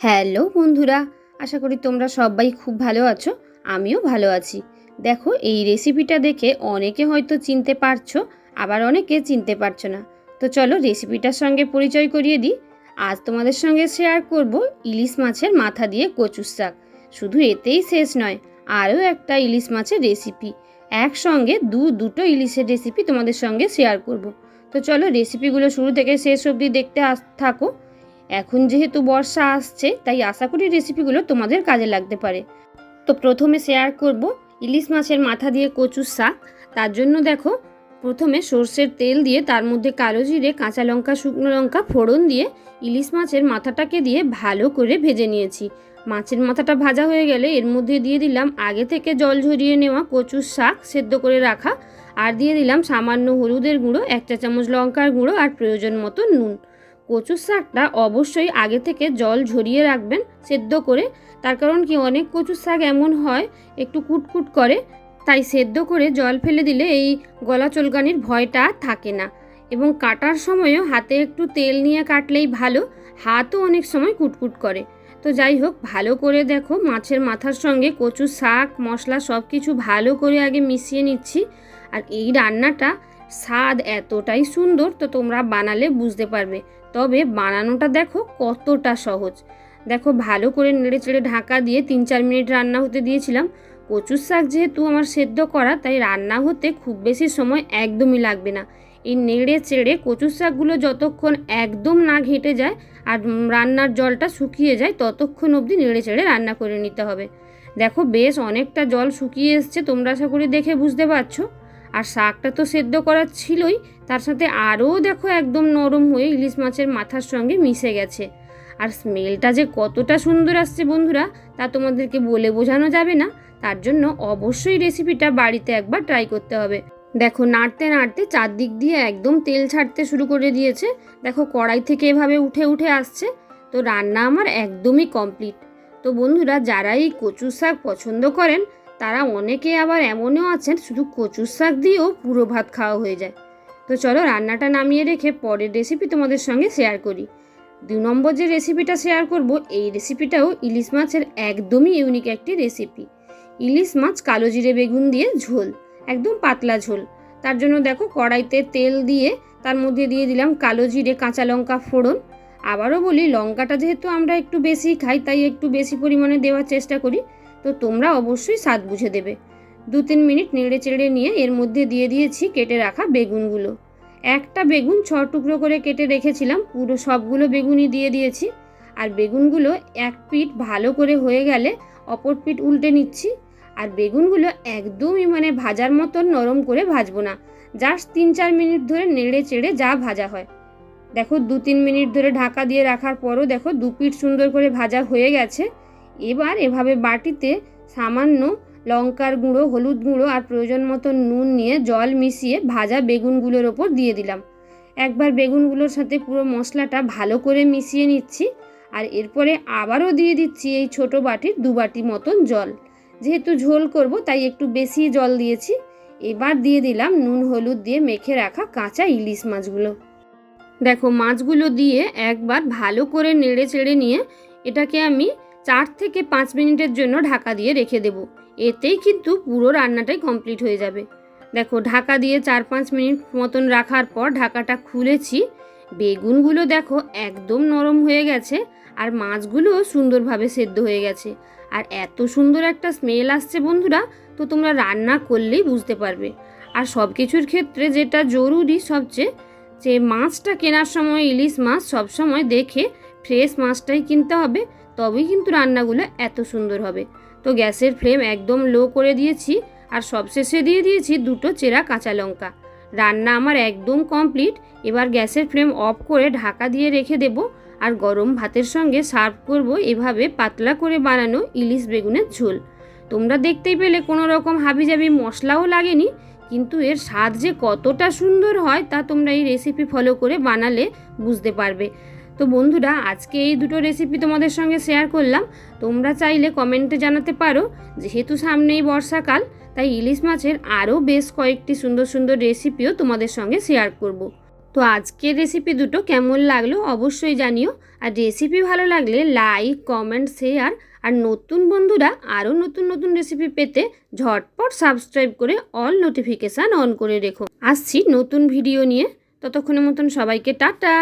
Hello বন্ধুরা, আশা করি তোমরা সবাই খুব ভালো আছো, আমিও ভালো আছি। দেখো, এই রেসিপিটা দেখে অনেকে হয়তো চিনতে পারছ, আবার অনেকে চিনতে পারছ না। তো চলো রেসিপিটার সঙ্গে পরিচয় করিয়ে দিই। আজ তোমাদের সঙ্গে শেয়ার করব ইলিশ মাছের মাথা দিয়ে কচুর শাক। শুধু এতেই শেষ নয়, আরও একটা ইলিশ মাছের রেসিপি একসঙ্গে দু দুটো ইলিশের রেসিপি তোমাদের সঙ্গে শেয়ার করব। তো চলো রেসিপিগুলো শুরু থেকে শেষ অবধি দেখতে থাকো। এখন যেহেতু বর্ষা আসছে, তাই আশা করি রেসিপিগুলো তোমাদের কাজে লাগতে পারে। তো প্রথমে শেয়ার করব ইলিশ মাছের মাথা দিয়ে কচুর শাক। তার জন্য দেখো, প্রথমে সর্ষের তেল দিয়ে তার মধ্যে কালো জিরে, কাঁচা লঙ্কা, শুকনো লঙ্কা ফোড়ন দিয়ে ইলিশ মাছের মাথাটাকে দিয়ে ভালো করে ভেজে নিয়েছি। মাছের মাথাটা ভাজা হয়ে গেলে এর মধ্যে দিয়ে দিলাম আগে থেকে জল ঝরিয়ে নেওয়া কচুর শাক সেদ্ধ করে রাখা। আর দিয়ে দিলাম সামান্য হলুদের গুঁড়ো, এক চা চামচ লঙ্কার গুঁড়ো আর প্রয়োজন মতো নুন। কচুর শাকটা অবশ্যই আগে থেকে জল ঝরিয়ে রাখবেন, সেদ্ধ করে। তার কারণ কি, অনেক কচুর শাক এমন হয়, একটু কুটকুট করে, তাই সেদ্ধ করে জল ফেলে দিলে এই গলা চলকানির ভয়টা থাকে না। এবং কাটার সময়ও হাতে একটু তেল নিয়ে কাটলেই ভালো, হাতও অনেক সময় কুটকুট করে। তো যাই হোক, ভালো করে দেখো, মাছের মাথার সঙ্গে কচু শাক, মশলা সব কিছু ভালো করে আগে মিশিয়ে নিচ্ছি। আর এই রান্নাটা স্বাদ এতটাই সুন্দর তো তোমরা বানালে বুঝতে পারবে। তবে বানানোটা দেখো কতটা সহজ। দেখো ভালো করে নেড়ে চেড়ে ঢাকা দিয়ে তিন চার মিনিট রান্না হতে দিয়েছিলাম। কচুর শাক যেহেতু আমার সেদ্ধ করা, তাই রান্না হতে খুব বেশি সময় একদমই লাগবে না। এই নেড়ে চেড়ে কচুর শাকগুলো যতক্ষণ একদম না ঘেঁটে যায় আর রান্নার জলটা শুকিয়ে যায়, ততক্ষণ অবধি নেড়ে চেড়ে রান্না করে নিতে হবে। দেখো বেশ অনেকটা জল শুকিয়ে এসছে, তোমরা আশা করি দেখে বুঝতে পারছ। আর শাকটা তো সেদ্ধ করা ছিলই, তার সাথে আরও দেখো একদম নরম হয়ে ইলিশ মাছের মাথার সঙ্গে মিশে গেছে। আর স্মেলটা যে কতটা সুন্দর আসছে বন্ধুরা, তা তোমাদেরকে বলে বোঝানো যাবে না। তার জন্য অবশ্যই রেসিপিটা বাড়িতে একবার ট্রাই করতে হবে। দেখো নাড়তে নাড়তে চারদিক দিয়ে একদম তেল ছাড়তে শুরু করে দিয়েছে। দেখো কড়াই থেকে এভাবে উঠে উঠে আসছে। তো রান্না আমার একদমই কমপ্লিট। তো বন্ধুরা, যারা এই কচুর শাক পছন্দ করেন তারা অনেকে আবার এমনও আছেন, শুধু কচুর শাক দিয়েও পুরো ভাত খাওয়া হয়ে যায়। তো চলো রান্নাটা নামিয়ে রেখে পরের রেসিপি তোমাদের সঙ্গে শেয়ার করি। দু নম্বর যে রেসিপিটা শেয়ার করব, এই রেসিপিটাও ইলিশ মাছের একদমই ইউনিক একটি রেসিপি ইলিশ মাছ কালো জিরে বেগুন দিয়ে ঝোল, একদম পাতলা ঝোল। তার জন্য দেখো কড়াইতে তেল দিয়ে তার মধ্যে দিয়ে দিলাম কালো জিরে, কাঁচা লঙ্কা ফোড়ন। আবারও বলি, লঙ্কাটা যেহেতু আমরা একটু বেশি খাই, তাই একটু বেশি পরিমাণে দেওয়ার চেষ্টা করি। তো তোমরা অবশ্যই স্বাদ বুঝে দেবে। দু তিন মিনিট নেড়ে চেড়ে নিয়ে এর মধ্যে দিয়ে দিয়েছি কেটে রাখা বেগুনগুলো। একটা বেগুন ছ টুকরো করে কেটে রেখেছিলাম, পুরো সবগুলো বেগুনই দিয়ে দিয়েছি। আর বেগুনগুলো এক পিঠ ভালো করে হয়ে গেলে অপর পিঠ উল্টে নিচ্ছি। আর বেগুনগুলো একদমই মানে ভাজার মতন নরম করে ভাজবো না। জাস্ট তিন চার মিনিট ধরে নেড়ে চেড়ে যা ভাজা হয়। দেখো দু তিন মিনিট ধরে ঢাকা দিয়ে রাখার পরও দেখো, দু পিঠ সুন্দর করে ভাজা হয়ে গেছে। এবার এভাবে বাটিতে সামান্য লঙ্কার গুঁড়ো, হলুদ গুঁড়ো আর প্রয়োজন মতো নুন নিয়ে জল মিশিয়ে ভাজা বেগুনগুলোর ওপর দিয়ে দিলাম। একবার বেগুনগুলোর সাথে পুরো মশলাটা ভালো করে মিশিয়ে নিচ্ছি আর এরপরে আবারও দিয়ে দিচ্ছি এই ছোট বাটির দু বাটি মতন জল। যেহেতু ঝোল করব, তাই একটু বেশি জল দিয়েছি। এবার দিয়ে দিলাম নুন, হলুদ দিয়ে মেখে রাখা কাঁচা ইলিশ মাছগুলো। দেখো, মাছগুলো দিয়ে একবার ভালো করে নেড়ে চেড়ে নিয়ে এটাকে আমি চার থেকে পাঁচ মিনিটের জন্য ঢাকা দিয়ে রেখে দেব। এতেই কিন্তু পুরো রান্নাটাই কমপ্লিট হয়ে যাবে। দেখো, ঢাকা দিয়ে চার পাঁচ মিনিট মতন রাখার পর ঢাকাটা খুলেছি। বেগুনগুলো দেখো একদম নরম হয়ে গেছে আর মাছগুলোও সুন্দরভাবে সেদ্ধ হয়ে গেছে। আর এত সুন্দর একটা স্মেল আসছে বন্ধুরা, তো তোমরা রান্না করলেই বুঝতে পারবে। আর সব কিছুর ক্ষেত্রে যেটা জরুরি সবচেয়ে, যে মাছটা কেনার সময়, ইলিশ মাছ সবসময় দেখে ফ্রেশ মাছটাই কিনতে হবে, তবেই কিন্তু রান্নাগুলো এত সুন্দর হবে। তো গ্যাসের ফ্লেম একদম লো করে দিয়েছি, আর সবশেষে দিয়ে দিয়েছি দুটো চেরা কাঁচা লঙ্কা। রান্না আমার একদম কমপ্লিট, এবার গ্যাসের ফ্লেম অফ করে ঢাকা দিয়ে রেখে দেব, আর গরম ভাতের সঙ্গে সার্ভ করব এভাবে পাতলা করে বানানো ইলিশ বেগুনের ঝোল। তোমরা দেখতেই পেলে কোনো রকম হাবিজাবি মশলাও লাগেনি, কিন্তু এর স্বাদ যে কতটা সুন্দর হয় তা তোমরা এই রেসিপি ফলো করে বানালে বুঝতে পারবে। তো বন্ধুরা, আজকে এই দুটো রেসিপি তোমাদের সঙ্গে শেয়ার করলাম। তোমরা চাইলে কমেন্টে জানাতে পারো, যেহেতু সামনেই বর্ষাকাল, তাই ইলিশ মাছের আরও বেশ কয়েকটি সুন্দর সুন্দর রেসিপিও তোমাদের সঙ্গে শেয়ার করব। তো আজকের রেসিপি দুটো কেমন লাগল অবশ্যই জানিও। আর রেসিপি ভালো লাগলে লাইক কমেন্ট শেয়ার আর নতুন বন্ধুরা আরও নতুন নতুন রেসিপি পেতে ঝটপট সাবস্ক্রাইব করে অল নোটিফিকেশান অন করে রেখো। আসছি নতুন ভিডিও নিয়ে। ততক্ষণের মতন সবাইকে টাটা!